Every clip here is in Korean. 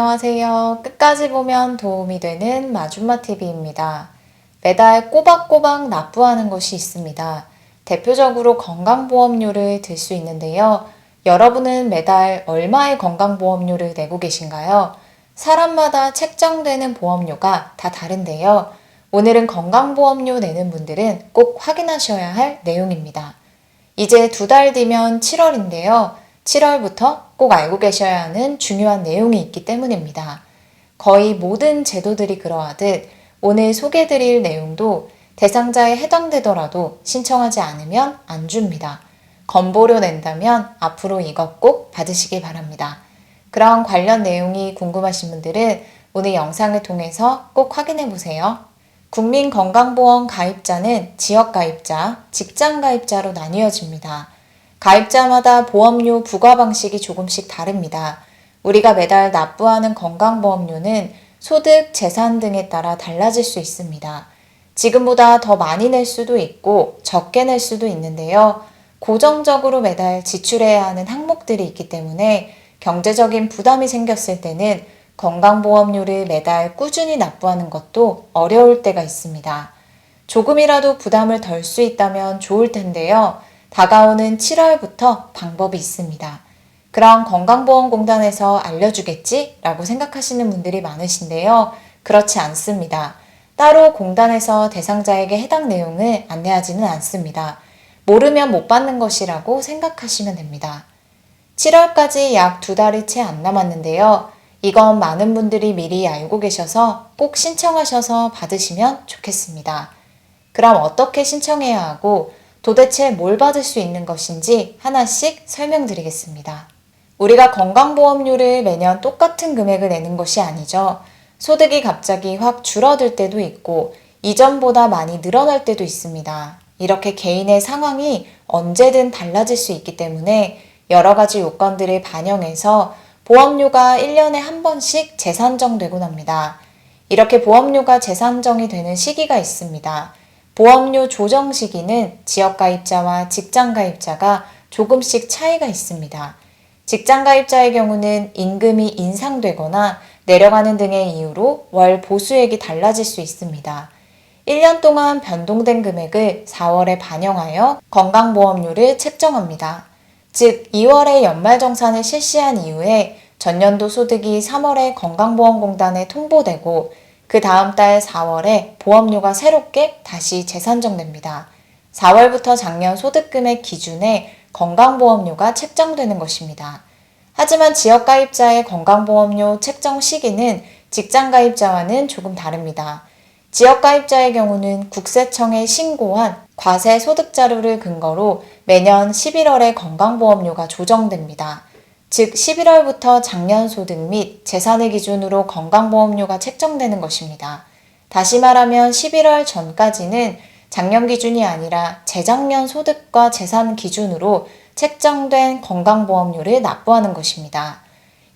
안녕하세요. 끝까지 보면 도움이 되는 마줌마TV입니다. 매달 꼬박꼬박 납부하는 것이 있습니다. 대표적으로 건강보험료를 들 수 있는데요. 여러분은 매달 얼마의 건강보험료를 내고 계신가요? 사람마다 책정되는 보험료가 다 다른데요. 오늘은 건강보험료 내는 분들은 꼭 확인하셔야 할 내용입니다. 이제 두 달 뒤면 7월인데요. 7월부터 꼭 알고 계셔야 하는 중요한 내용이 있기 때문입니다. 거의 모든 제도들이 그러하듯 오늘 소개드릴 내용도 대상자에 해당되더라도 신청하지 않으면 안 줍니다. 건보료 낸다면 앞으로 이것 꼭 받으시기 바랍니다. 그런 관련 내용이 궁금하신 분들은 오늘 영상을 통해서 꼭 확인해 보세요. 국민건강보험 가입자는 지역가입자, 직장가입자로 나뉘어집니다. 가입자마다 보험료 부과 방식이 조금씩 다릅니다. 우리가 매달 납부하는 건강보험료는 소득, 재산 등에 따라 달라질 수 있습니다. 지금보다 더 많이 낼 수도 있고 적게 낼 수도 있는데요. 고정적으로 매달 지출해야 하는 항목들이 있기 때문에 경제적인 부담이 생겼을 때는 건강보험료를 매달 꾸준히 납부하는 것도 어려울 때가 있습니다. 조금이라도 부담을 덜 수 있다면 좋을 텐데요. 다가오는 7월부터 방법이 있습니다. 그럼 건강보험공단에서 알려주겠지? 라고 생각하시는 분들이 많으신데요. 그렇지 않습니다. 따로 공단에서 대상자에게 해당 내용을 안내하지는 않습니다. 모르면 못 받는 것이라고 생각하시면 됩니다. 7월까지 약 두 달이 채 안 남았는데요. 이건 많은 분들이 미리 알고 계셔서 꼭 신청하셔서 받으시면 좋겠습니다. 그럼 어떻게 신청해야 하고 도대체 뭘 받을 수 있는 것인지 하나씩 설명드리겠습니다. 우리가 건강보험료를 매년 똑같은 금액을 내는 것이 아니죠. 소득이 갑자기 확 줄어들 때도 있고 이전보다 많이 늘어날 때도 있습니다. 이렇게 개인의 상황이 언제든 달라질 수 있기 때문에 여러 가지 요건들을 반영해서 보험료가 1년에 한 번씩 재산정되곤 합니다. 이렇게 보험료가 재산정이 되는 시기가 있습니다. 보험료 조정 시기는 지역가입자와 직장가입자가 조금씩 차이가 있습니다. 직장가입자의 경우는 임금이 인상되거나 내려가는 등의 이유로 월 보수액이 달라질 수 있습니다. 1년 동안 변동된 금액을 4월에 반영하여 건강보험료를 책정합니다. 즉, 2월에 연말정산을 실시한 이후에 전년도 소득이 3월에 건강보험공단에 통보되고 그 다음 달 4월에 보험료가 새롭게 다시 재산정됩니다. 4월부터 작년 소득금액 기준에 건강보험료가 책정되는 것입니다. 하지만 지역가입자의 건강보험료 책정 시기는 직장가입자와는 조금 다릅니다. 지역가입자의 경우는 국세청에 신고한 과세 소득자료를 근거로 매년 11월에 건강보험료가 조정됩니다. 즉 11월부터 작년 소득 및 재산을 기준으로 건강보험료가 책정되는 것입니다. 다시 말하면 11월 전까지는 작년 기준이 아니라 재작년 소득과 재산 기준으로 책정된 건강보험료를 납부하는 것입니다.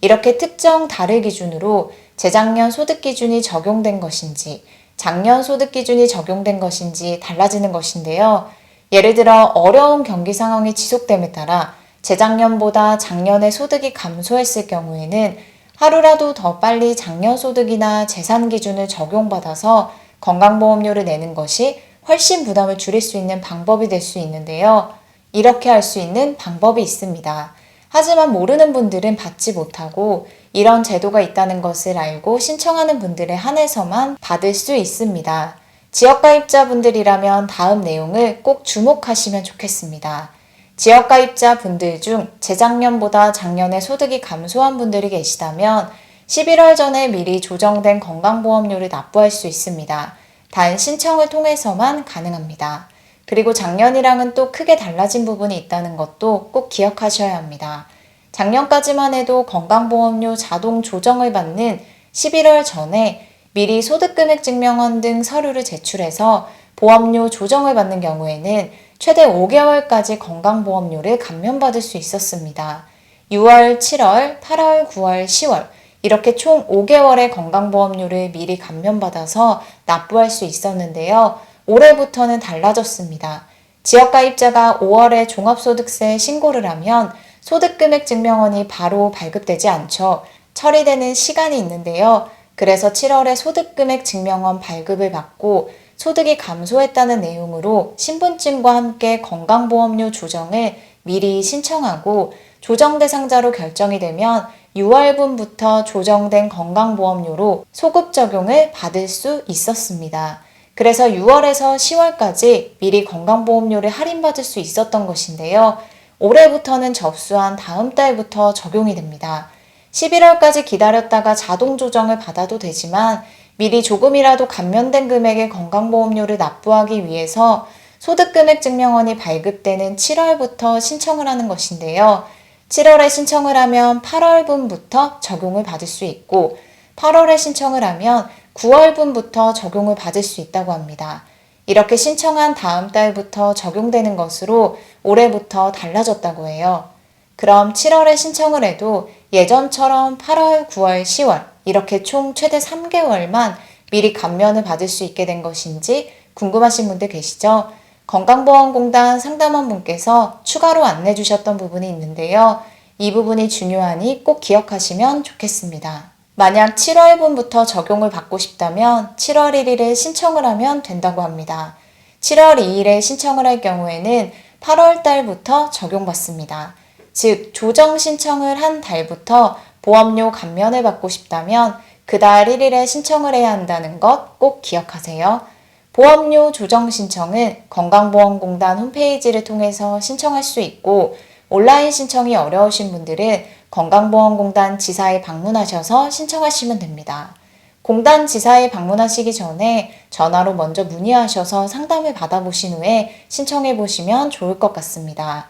이렇게 특정 달을 기준으로 재작년 소득 기준이 적용된 것인지 작년 소득 기준이 적용된 것인지 달라지는 것인데요. 예를 들어 어려운 경기 상황이 지속됨에 따라 재작년보다 작년에 소득이 감소했을 경우에는 하루라도 더 빨리 작년 소득이나 재산 기준을 적용받아서 건강보험료를 내는 것이 훨씬 부담을 줄일 수 있는 방법이 될 수 있는데요. 이렇게 할 수 있는 방법이 있습니다. 하지만 모르는 분들은 받지 못하고 이런 제도가 있다는 것을 알고 신청하는 분들에 한해서만 받을 수 있습니다. 지역가입자분들이라면 다음 내용을 꼭 주목하시면 좋겠습니다. 지역가입자 분들 중 재작년보다 작년에 소득이 감소한 분들이 계시다면 11월 전에 미리 조정된 건강보험료를 납부할 수 있습니다. 단 신청을 통해서만 가능합니다. 그리고 작년이랑은 또 크게 달라진 부분이 있다는 것도 꼭 기억하셔야 합니다. 작년까지만 해도 건강보험료 자동 조정을 받는 11월 전에 미리 소득금액 증명원 등 서류를 제출해서 보험료 조정을 받는 경우에는 최대 5개월까지 건강보험료를 감면받을 수 있었습니다. 6월, 7월, 8월, 9월, 10월 이렇게 총 5개월의 건강보험료를 미리 감면받아서 납부할 수 있었는데요. 올해부터는 달라졌습니다. 지역가입자가 5월에 종합소득세 신고를 하면 소득금액 증명원이 바로 발급되지 않죠. 처리되는 시간이 있는데요. 그래서 7월에 소득금액 증명원 발급을 받고 소득이 감소했다는 내용으로 신분증과 함께 건강보험료 조정을 미리 신청하고 조정 대상자로 결정이 되면 6월분부터 조정된 건강보험료로 소급 적용을 받을 수 있었습니다. 그래서 6월에서 10월까지 미리 건강보험료를 할인받을 수 있었던 것인데요. 올해부터는 접수한 다음 달부터 적용이 됩니다. 11월까지 기다렸다가 자동 조정을 받아도 되지만 미리 조금이라도 감면된 금액의 건강보험료를 납부하기 위해서 소득금액 증명원이 발급되는 7월부터 신청을 하는 것인데요. 7월에 신청을 하면 8월분부터 적용을 받을 수 있고 8월에 신청을 하면 9월분부터 적용을 받을 수 있다고 합니다. 이렇게 신청한 다음 달부터 적용되는 것으로 올해부터 달라졌다고 해요. 그럼 7월에 신청을 해도 예전처럼 8월, 9월, 10월 이렇게 총 최대 3개월만 미리 감면을 받을 수 있게 된 것인지 궁금하신 분들 계시죠? 건강보험공단 상담원분께서 추가로 안내 주셨던 부분이 있는데요. 이 부분이 중요하니 꼭 기억하시면 좋겠습니다. 만약 7월분부터 적용을 받고 싶다면 7월 1일에 신청을 하면 된다고 합니다. 7월 2일에 신청을 할 경우에는 8월 달부터 적용받습니다. 즉, 조정 신청을 한 달부터 보험료 감면을 받고 싶다면 그달 1일에 신청을 해야 한다는 것 꼭 기억하세요. 보험료 조정 신청은 건강보험공단 홈페이지를 통해서 신청할 수 있고 온라인 신청이 어려우신 분들은 건강보험공단 지사에 방문하셔서 신청하시면 됩니다. 공단 지사에 방문하시기 전에 전화로 먼저 문의하셔서 상담을 받아보신 후에 신청해 보시면 좋을 것 같습니다.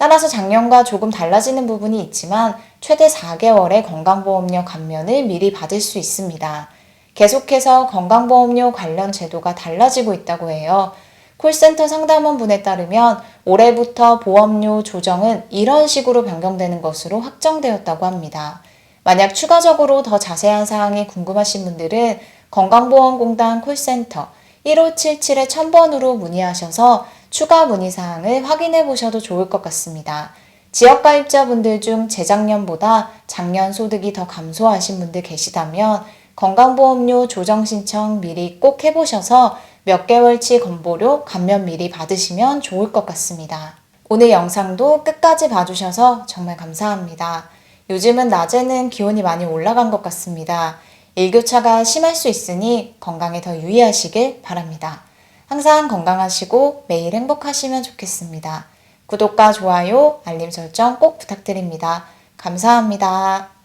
따라서 작년과 조금 달라지는 부분이 있지만 최대 4개월의 건강보험료 감면을 미리 받을 수 있습니다. 계속해서 건강보험료 관련 제도가 달라지고 있다고 해요. 콜센터 상담원 분에 따르면 올해부터 보험료 조정은 이런 식으로 변경되는 것으로 확정되었다고 합니다. 만약 추가적으로 더 자세한 사항이 궁금하신 분들은 건강보험공단 콜센터 1577의 1000번으로 문의하셔서 추가 문의 사항을 확인해 보셔도 좋을 것 같습니다. 지역가입자분들 중 재작년보다 작년 소득이 더 감소하신 분들 계시다면 건강보험료 조정 신청 미리 꼭 해보셔서 몇 개월치 건보료 감면 미리 받으시면 좋을 것 같습니다. 오늘 영상도 끝까지 봐주셔서 정말 감사합니다. 요즘은 낮에는 기온이 많이 올라간 것 같습니다. 일교차가 심할 수 있으니 건강에 더 유의하시길 바랍니다. 항상 건강하시고 매일 행복하시면 좋겠습니다. 구독과 좋아요, 알림 설정 꼭 부탁드립니다. 감사합니다.